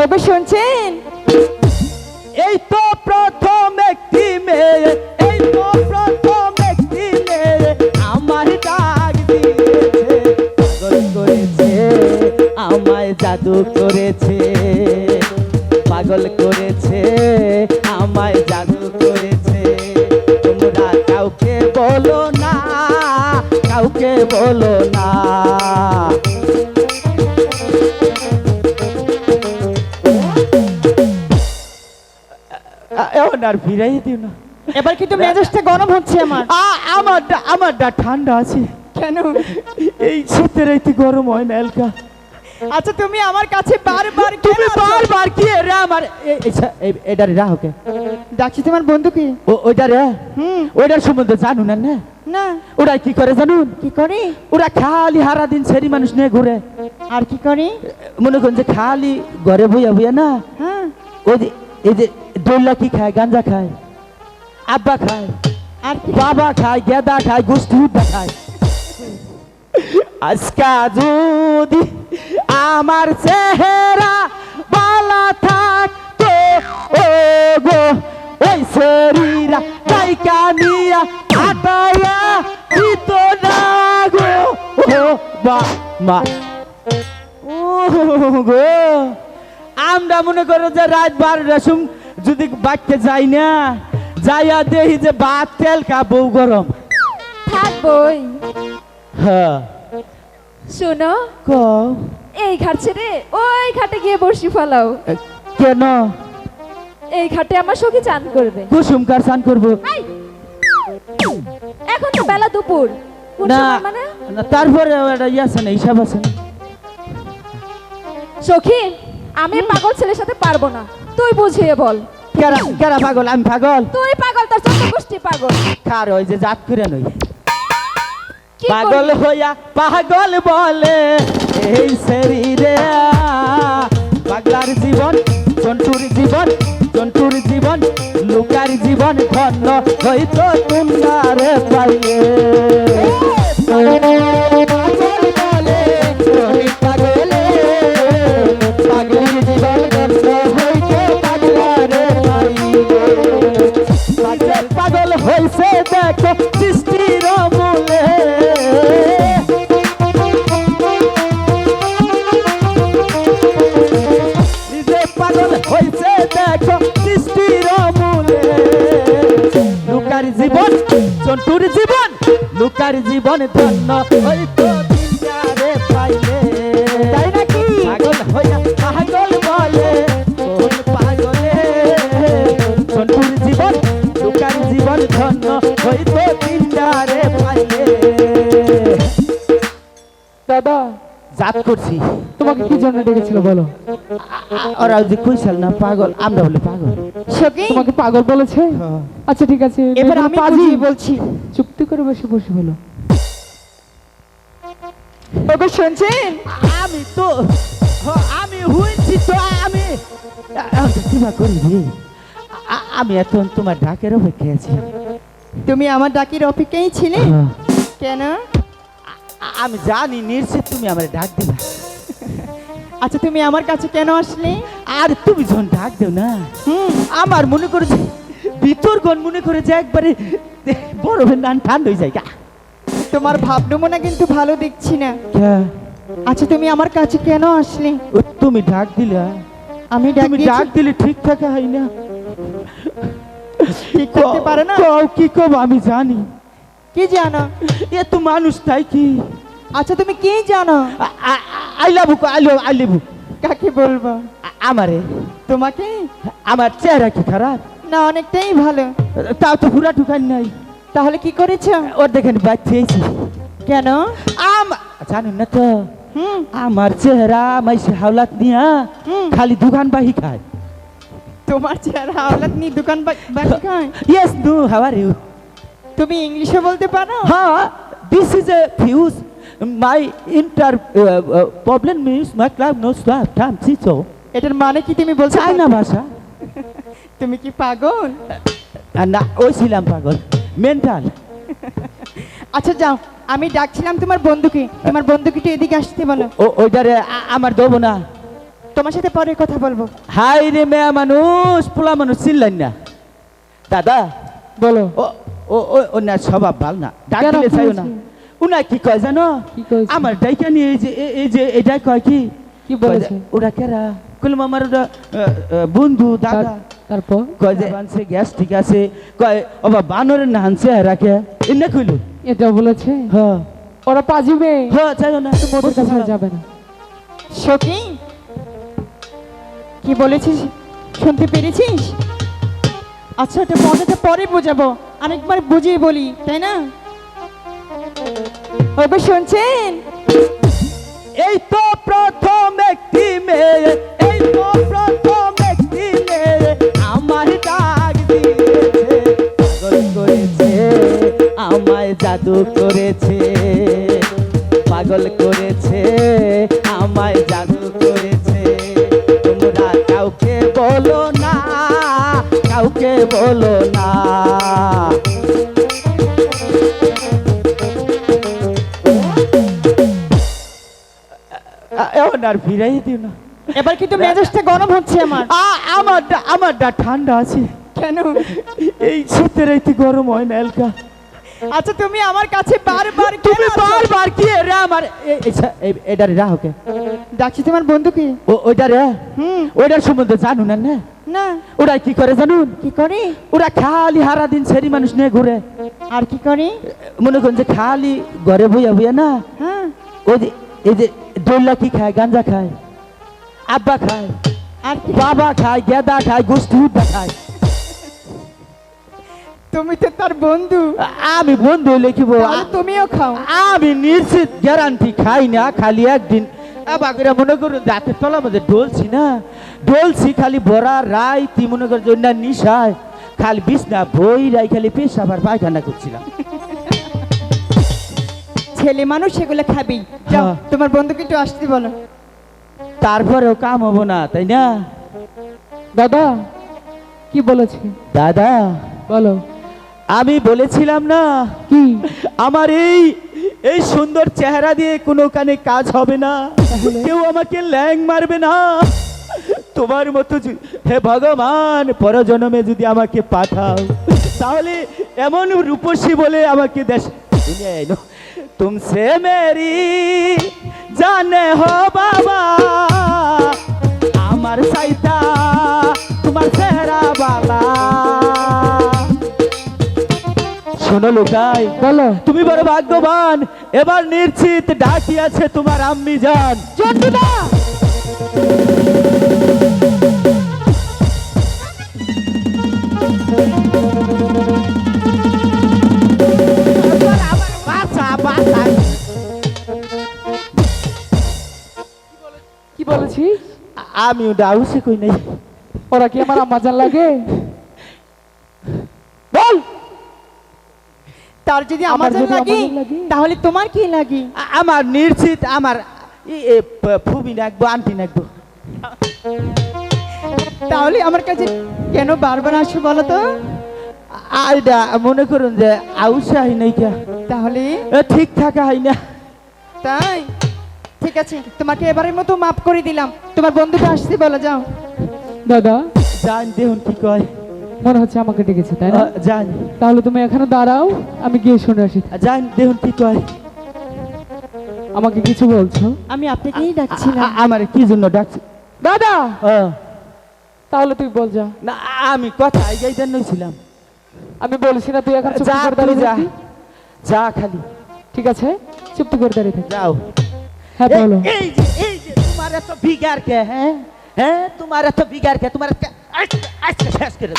ওগো শুনছেন? এই তো প্রথম একটি মেয়ে, এই তো প্রথম একটি মেয়ে আমার ডাক দিয়েছে, পাগল করেছে, আমায় জাদু করেছে, পাগল করেছে, আমায় জাদু করেছে। তোমরা কাউকে বলো না, কাউকে বলো না। আর ফিরাই দিও না। এবার কিন্তু মেজাজটা গরম হচ্ছে আমার। আ- আমারটা আমারটা ঠান্ডা আছে। কেন? এই শীতের এইতে গরম হয় না এলকা। আচ্ছা তুমি আমার কাছে বারবার কেন তুমি বারবার কি রে আমার এটা রে রাহকে। ডাকছি তোমার বন্ধুকে ও ওইটা রে? হুম। ওইটার সম্বন্ধে জানুন না না? না। ওরা কি করে জানুন? কি করে? ওরা খালি হারা দিন সেরি মানুষ নিয়ে ঘুরে। আর কি করে? মনে করেন যে খালি ঘরে বইয়া বইয়া না? হ্যাঁ। ওই যে এই যে দোল্লা কি খায় গাঞ্জা খায় আব্বা খায় আর বাবা খায় গেদা খায় গোষ্ঠী উড্ডা খায়। আজকা যদি আমার চেহারা বালা থাকতো ও গো ওই শরীরা গাইকা নিয়া আটায়া দিত না গো। ও বা মা। ও গো আমরা মনে করো যে রাত বারোটার সম যদি বাড়তে যাই না যাইয়া দেখি যে ভাত তেল কা গরম। থাকবই। হ্যাঁ। শোনো ক এই ঘাট ছেড়ে ওই ঘাটে গিয়ে বসি ফেলাও। কেন? এই ঘাটে আমার সখী চান করবে। কুসুম কার স্নান করব? এখন তো বেলা দুপুর। না মানে? না, তারপরে একটা ইয়ে আছে না হিসাব আছে সখী আমি পাগল ছেলের সাথে পারব না। তুই বুঝিয়ে বল। কেরা কেরা পাগল? আমি পাগল। তুই পাগল তোর চোদ্দ গোষ্ঠী পাগল। খার ওই যে জাত করে নই? পাগল? হইয়া পাগল বলে এই শরীরে পাগলার জীবন জন্তুর জীবন জন্তুর জীবন লুকার জীবন ধন্য হইতো তোমারে পাইলে। জন্তুর জীবন লুকার জীবন ধন্য। হইতো দিনটারে পাইলে। তাই নাকি? পাগল হইয়া পাগল বলে কোন পাগলে? জন্তুর জীবন লুকার জীবন ধন্য হইতো দিনটারে পাইলে। দাদা জাত করছি। তোমাকে কি জন্য ডেকেছিল বলো? ওরা যে কইসাল না পাগল আমরা বলে পাগল। সখী? তোমাকে পাগল বলেছে? আচ্ছা ঠিক আছে এবার আমি পাজি। বলছি। চুক্তি করে বসে বসে বলো। ওগো শুনছেন? আমি তো আমি হইছি তো আমি। কিবা করি রে আমি এখন তোমার ডাকের অপেক্ষায় আছি। তুমি আমার ডাকির অপেক্ষায় ছিলে? কেন? আমি জানি নিশ্চিত তুমি আমার ডাক দিবা। আচ্ছা তুমি আমার কাছে কেন আসলে? আর তুমি যখন ডাক দেও না হুম। আমার মনে করে যে ভিতর গণ মনে করে যে একবারে বরফের নান ঠান্ডা হয়ে যায়। তোমার ভাবনমনা কিন্তু ভালো দেখছি না। আচ্ছা তুমি আমার কাছে কেন আসলে? ও, তুমি ডাক দিলে আমি ডাক তুমি ডাক দিলে ঠিক থাকা হয় না। ঠিক করতে পারো না? কি কব আমি জানি। কি জানো? এ তো মানুষ তাই কি? আচ্ছা তুমি কি জানো? I love I love I love কাকে বলব? আমারে। তোমাকে? আমার চেহারা কি খারাপ? না অনেকটাই ভালো। তাও তো পুরা ঢুকান নাই। তাহলে কি করেছ? ওর দেখেন বাচ্চিয়েছি কেন? আম জানেন না তো? হুম। আমার চেহারা মাইসে হাওলাত নিয়া। খালি দোকান বাহি খায়। তোমার চেহারা হাওলাত নিয়ে দোকান বা- বাকি খায়? Yes no how are you তুমি ইংলিশে বলতে পারো? হ্যাঁ this is a fuse my inter problem miss my club no staff time CISO এটার মানে কি তুমি বলছো? চাইনা ভাষা। তুমি কি পাগল? না ওই ছিলাম পাগল। মেন্টাল আচ্ছা যাও আমি ডাকছিলাম তোমার বন্ধুকে। তোমার বন্ধুকে একটু এদিকে আসতে বলো। ও ওইটারে আমার দেবো না। তোমার সাথে পরে কথা বলব। হাই রে মেয়া মানুষ পোলা মানুষ চিনলেন না। দাদা। বলো। ও ও ও ওনার স্বভাব ভালো না। ডাক কেন দিলে চাইও না? উনা কি কয় জানো? আমার ডাইকা নিয়ে এই যে এই যে এটা কয় কি? কি বলেছে? ওরা কেরা? কইলাম আমার বন্ধু দাদা। তারপর? কয় যে বানছে গ্যাস ঠিক আছে। কয় ওবা বানরের না হানছে রাখে এনে কইলো। এটা বলেছে? হ্যাঁ। ওরা পাজিবে? হ্যাঁ চাইও না। তো মোদের কাছে যাবে না। সখী কি বলেছিস? শুনতে পেরেছিস? আচ্ছা ওটা মজাটা পরে বোঝাবো। আরেকবার বুঝিয়ে বলি তাই না? শুনছেন? এই তো প্রথম একটি মেয়ে, এই তো প্রথম একটি মেয়ে আমার ডাক দিয়েছে, পাগল করেছে, আমায় জাদু করেছে, পাগল করেছে, আমায় জাদু করেছে। তোমরা কাউকে বলো না, কাউকে বলো না। আর ফিরাই দিও না। এবার কিন্তু মেজাজটা গরম হচ্ছে আমার। আ- আমারটা আমারটা ঠান্ডা আছে। কেন? এই শীতের রাইতে গরম হয় না এলকা। আচ্ছা তুমি আমার কাছে বারবার কেন তুমি বারবার কি রে আমার এটা রে রাহকে। ডাকছি তোমার বন্ধুকে ও ওইটা রে। হুম। ওইটার সম্বন্ধে জানু না না। না। ওরা কি করে জানুন? কি করে? ওরা খালি হারা দিন সেরি মানুষ নিয়ে ঘুরে। আর কি করে? মনে করেন যে খালি ঘরে বইয়া বইয়া না। হ্যাঁ। ওই যে এই যে দোল্লা কি খায় গাঞ্জা খায় আব্বা খায় আর বাবা খায় গেদা খায় গোষ্ঠী উদ্দা খায়। তুমি তো তার বন্ধু। আমি বন্ধু লিখিব। তুমিও খাও। আমি নিশ্চিত গ্যারান্টি খাই না খালি একদিন বাকিরা মনে করো রাতের তলার মধ্যে ডলছি না। ডলছি খালি বড়া রাই তুই মনে কর নিশায়। খালি বিছনা বই রাই খালি পেশাব আর পায়খানা করছিলাম। ছেলে মানুষ সেগুলো খাবি। যাও হ্যাঁ। তোমার বন্ধুকে একটু আসতে বলো। তারপরেও কাম হব না তাই না? দাদা কি বলেছে? দাদা বলো। আমি বলেছিলাম না কি? আমার এই এই সুন্দর চেহারা দিয়ে কোনো কানে কাজ হবে না। কেউ আমাকে ল্যাং মারবে না। তোমার মতো হে ভগবান পরজন্মে যদি আমাকে পাঠাও তাহলে এমন রূপসী বলে আমাকে দেশ তুমসে মেরি জানে হো বাবা। আমার সাইতা তোমার চেহারা বালা শোনো লোকাই বলো। তুমি বড় ভাগ্যবান এবার নিশ্চিত আছে তোমার আম্মি যান চন্ডিদা কি বলেছিস? আমি ডাউসে কই নাই। ওরা কি আমার আম্মা জান লাগে? বল! তার যদি আমার যদি লাগে তাহলে তোমার কি লাগে? আমার নিশ্চিত আমার ফুবি নাকবো আন্টি নাকবো। তাহলে আমার কাছে কেন বারবার আসো বলো তো? আইডা মনে করুন যে আউসা হয় নাই কে। তাহলে? ঠিক থাকা হয় না। তাই? ঠিক আছে তোমাকে এবারের মতো মাফ করে দিলাম। তোমার বন্ধুকে আসতে বলো যাও। দাদা? জান দেখুন কি কয়। মনে হচ্ছে আমাকে ডেকেছে তাই না? জান। তাহলে তুমি এখানে দাঁড়াও আমি গিয়ে শুনে আসি। জান দেখুন কি কয়। আমাকে কিছু বলছো? আমি আপনাকেই ডাকছিলাম। আ- আমার কি জন্য ডাকছি? দাদা! ও, তাহলে তুই বল যা। না আমি কথা এই জন্যই ছিলাম আমি বলছি না তুই এখন চুপ যা করে দাঁড়িয়ে যা। যা খালি। ঠিক আছে চুপ করে দাঁড়িয়ে থাক যাও। হ্যাঁ বলো। এই যে এই যে তোমার এত বিগার কে হ্যাঁ? হ্যাঁ? তোমার এত বিগার কে তোমার আজকে শেষ করে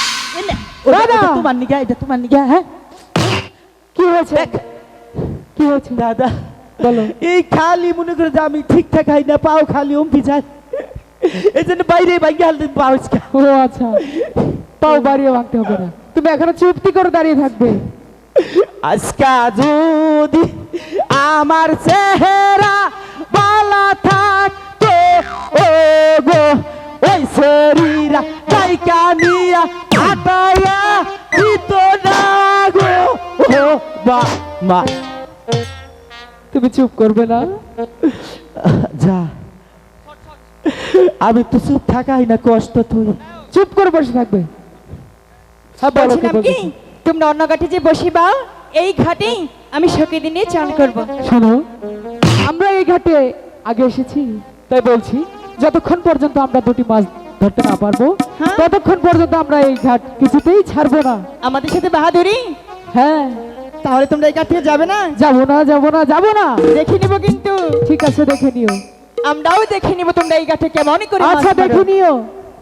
দাদা! তোমার নিগা এটা তোমার নিগা হ্যাঁ? কি হয়েছে? কি হয়েছে? দাদা বলো। এই খালি মনে করে যে আমি ঠিকঠাক খাই না পাও খালি অম্পি যায়। এই জন্য বাইরে বাইরে হালতে পাও ও আচ্ছা। পাও বাড়িয়ে ভাঙতে হবে না। তুমি এখানে চুপটি করে দাঁড়িয়ে থাকবে। আজকা যদি আমার চেহারা বালা থাকতো ও গো ওই শরীরা গাইকা নিয়া আটায়া দিত না গো। ও বা মা তুমি চুপ করবে না? যা। আমি তো চুপ থাকাই না কষ্ট তুই চুপ করে বসে থাকবে। হ্যাঁ বলছিলাম কি? তোমরা অন্য ঘাটে যে বসিবা এই ঘাটেই আমি সখী দিনে চান করব। শোনো। আমরা এই ঘাটে আগে এসেছি তাই বলছি যতক্ষণ পর্যন্ত আমরা দুটি মাছ ধরতে না পারব হ্যাঁ। ততক্ষণ পর্যন্ত আমরা এই ঘাট কিছুতেই ছাড়বো না। আমাদের সাথে বাহাদুরি? হ্যাঁ। তাহলে তোমরা এই ঘাট থেকে যাবে না? যাব না যাব না যাব না। দেখে নিব কিন্তু। ঠিক আছে দেখে নিও। আমরাও দেখে নিব তোমরা এই ঘাটে কেমন করে আচ্ছা দেখে নিও।